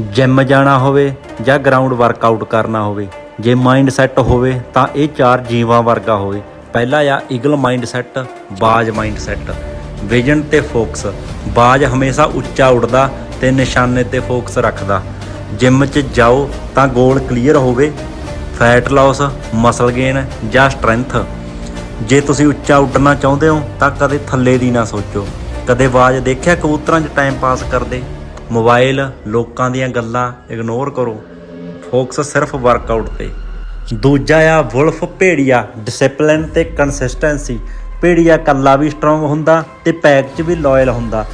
Gym ਜਾਣਾ ਹੋਵੇ ਜਾਂ ਗਰਾਊਂਡ ਵਰਕਆਊਟ ਕਰਨਾ ਹੋਵੇ, ਜੇ ਮਾਈਂਡ ਸੈੱਟ ਹੋਵੇ ਤਾਂ ਇਹ ਚਾਰ ਜੀਵਾਂ ਵਰਗਾ ਹੋਵੇ। ਪਹਿਲਾ ਆ ਈਗਲ ਮਾਈਂਡ ਸੈੱਟ ਬਾਜ ਮਾਈਂਡ ਸੈੱਟ ਵਿਜ਼ਨ ਤੇ ਫੋਕਸ ਬਾਜ ਹਮੇਸ਼ਾ ਉੱਚਾ ਉੱਡਦਾ ਤੇ ਨਿਸ਼ਾਨੇ ਤੇ ਫੋਕਸ ਰੱਖਦਾ। ਜਿਮ 'ਚ ਜਾਓ ਤਾਂ ਗੋਲ ਕਲੀਅਰ ਹੋਵੇ। ਫੈਟ ਲਾਸ ਮਸਲ ਗੇਨ ਜਾਂ ਸਟਰੈਂਥ ਜੇ ਤੁਸੀਂ ਉੱਚਾ ਉੱਡਣਾ ਚਾਹੁੰਦੇ ਹੋ ਤਾਂ ਕਦੇ ਥੱਲੇ ਦੀ ਨਾ ਸੋਚੋ। ਕਦੇ ਆਵਾਜ਼ ਦੇਖਿਆ ਕਬੂਤਰਾਂ 'ਚ ਟਾਈਮ ਪਾਸ ਕਰਦੇ? ਮੋਬਾਈਲ, ਲੋਕਾਂ ਦੀਆਂ ਗੱਲਾਂ ਇਗਨੋਰ ਕਰੋ। ਫੋਕਸ ਸਿਰਫ ਵਰਕਆਊਟ ਤੇ। ਦੂਜਾ ਆ, ਵੁਲਫ ਭੇੜੀਆ ਡਿਸਪਲਿਨ ਤੇ ਕੰਸਿਸਟੈਂਸੀ ਭੇੜੀਆ ਕੱਲਾ ਵੀ ਸਟਰੋਂਗ ਹੁੰਦਾ ਤੇ ਪੈਕ 'ਚ ਵੀ ਲਾਇਲ ਹੁੰਦਾ।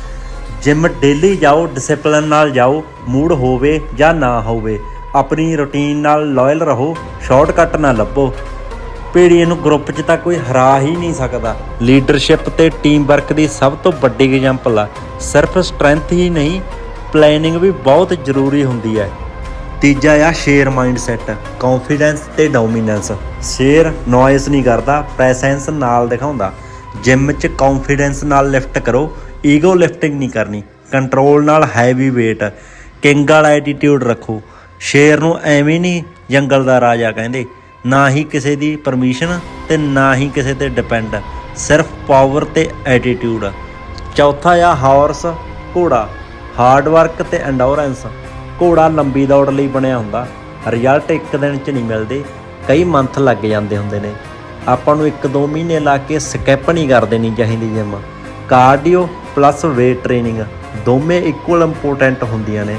ਜਿਮ ਡੇਲੀ ਜਾਓ ਡਿਸਪਲਿਨ ਨਾਲ ਜਾਓ ਮੂਡ ਹੋਵੇ ਜਾਂ ਨਾ ਹੋਵੇ। ਆਪਣੀ ਰੁਟੀਨ ਨਾਲ ਲਾਇਲ ਰਹੋ ਸ਼ਾਰਟਕਟ ਨਾ ਲੱਭੋ। ਭੇੜੀਏ ਨੂੰ ਗਰੁੱਪ 'ਚ ਤਾਂ ਕੋਈ ਹਰਾ ਹੀ ਨਹੀਂ ਸਕਦਾ। ਲੀਡਰਸ਼ਿਪ ਤੇ ਟੀਮ ਵਰਕ ਦੀ ਸਭ ਤੋਂ ਵੱਡੀ ਐਗਜ਼ਾਮਪਲ ਆ। ਸਿਰਫ ਸਟਰੈਂਥ ਹੀ ਨਹੀਂ ਪਲੈਨਿੰਗ ਵੀ ਬਹੁਤ ਜ਼ਰੂਰੀ ਹੁੰਦੀ ਹੈ। ਤੀਜਾ ਆ ਸ਼ੇਅਰ ਮਾਈਂਡਸੈਟ ਕੌਨਫੀਡੈਂਸ ਤੇ ਡੋਮੀਨੈਂਸ ਸ਼ੇਅਰ ਨੋਇਸ ਨਹੀਂ ਕਰਦਾ ਪ੍ਰੈਸੈਂਸ ਨਾਲ ਦਿਖਾਉਂਦਾ। ਜਿਮ 'ਚ ਕੌਨਫੀਡੈਂਸ ਨਾਲ ਲਿਫਟ ਕਰੋ ਈਗੋ ਲਿਫਟਿੰਗ ਨਹੀਂ ਕਰਨੀ ਕੰਟਰੋਲ ਨਾਲ ਹੈਵੀ weight ਕਿੰਗ ਵਾਲਾ ਐਟੀਟਿਊਡ ਰੱਖੋ। ਸ਼ੇਰ ਨੂੰ ਐਵੇਂ ਨਹੀਂ ਜੰਗਲ ਦਾ ਰਾਜਾ ਕਹਿੰਦੇ ਨਾ ਹੀ ਕਿਸੇ ਦੀ ਪਰਮਿਸ਼ਨ ਤੇ ਨਾ ਹੀ ਕਿਸੇ ਤੇ ਡਿਪੈਂਡ ਸਿਰਫ ਪਾਵਰ ਤੇ ਐਟੀਟਿਊਡ ਚੌਥਾ ਆ ਹਾਰਸ ਘੋੜਾ। ਹਾਰਡ ਵਰਕ ਤੇ ਐਂਡੋਰੈਂਸ ਘੋੜਾ ਲੰਬੀ ਦੌੜ ਲਈ ਬਣਿਆ ਹੁੰਦਾ। ਰਿਜ਼ਲਟ ਇੱਕ ਦਿਨ ਚ ਨਹੀਂ ਮਿਲਦੇ, ਕਈ ਮੰਥ ਲੱਗ ਜਾਂਦੇ ਹੁੰਦੇ ਨੇ। ਆਪਾਂ ਨੂੰ 1-2 ਮਹੀਨੇ ਲਾ ਕੇ ਸਕਿਪ ਨਹੀਂ ਕਰ ਦੇਣੀ ਚਾਹੀਦੀ gym cardio plus weight training ਦੋਵੇਂ ਇਕੁਅਲ ਇੰਪੋਰਟੈਂਟ ਹੁੰਦੀਆਂ ਨੇ।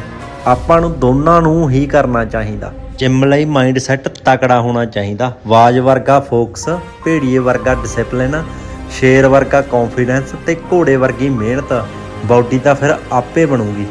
ਆਪਾਂ ਨੂੰ ਦੋਨਾਂ ਨੂੰ ਹੀ ਕਰਨਾ ਚਾਹੀਦਾ। ਜਿਮ ਲਈ ਮਾਈਂਡ ਸੈਟ ਤਕੜਾ ਹੋਣਾ ਚਾਹੀਦਾ। ਵਾਜ ਵਰਗਾ ਫੋਕਸ ਭੇੜੀਏ ਵਰਗਾ ਡਿਸਪਲਿਨ ਸ਼ੇਰ ਵਰਗਾ ਕੌਨਫੀਡੈਂਸ ਤੇ ਘੋੜੇ ਵਰਗੀ ਮਿਹਨਤ। ਬਾਡੀ ਤਾਂ ਫਿਰ ਆਪੇ ਬਣੂਗੀ।